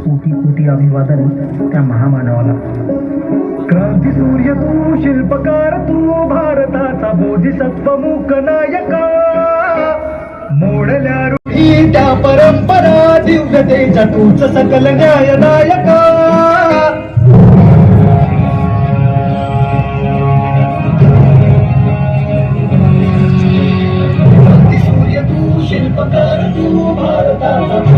कोटी कोटी अभिवादन त्या महामानवाला. क्रांती सूर्य तू शिल्पकार तू भारताचा बोधिसत्व मूक नायका. मोडल्या रूढी त्या परंपरा दिव्यतेच्या तूच सकल न्यायदायका शिल्पकार तू भारताचा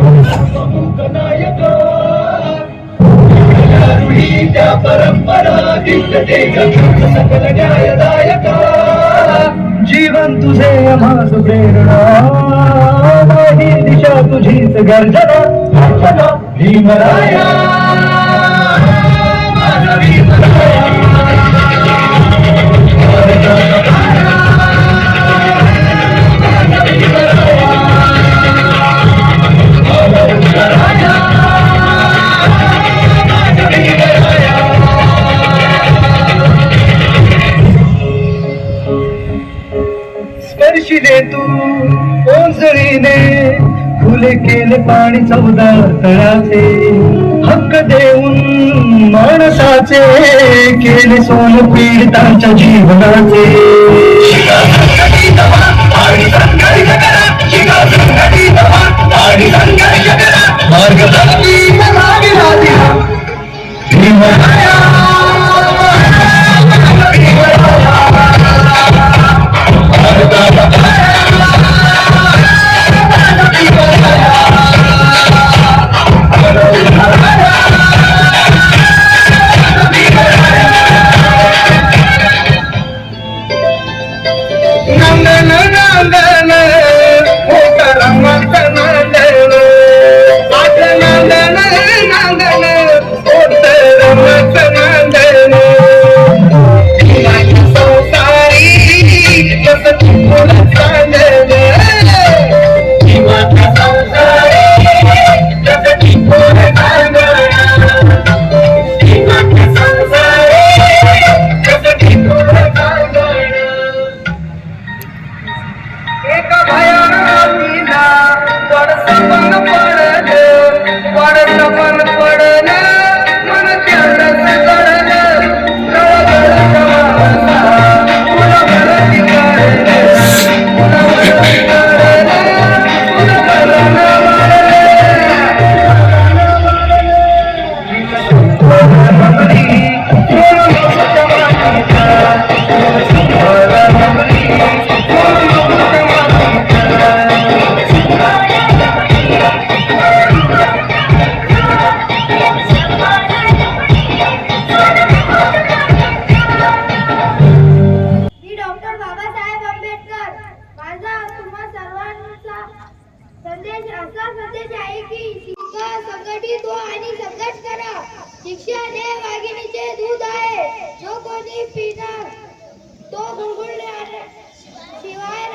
परंपरा दिसते सकल न्यायदायक। जीवन तुझे आम्हास प्रेरणा। ही दिशा तुझीच गर्जना। भीमराया भीमराया। माझा भीमराया तू ओंजळीने फुले केले पाणी चौदार तळाचे. हक्क देऊन माणसाचे केले सोन पीडितांच्या जीवनाचे. मार्ग Hallelujah. संघटित हो आणि संघर्ष करा. शिक्षण हे वाघिणीचे दूध आहे. जो कोणी पिणार तो गुळगुळले शिवाय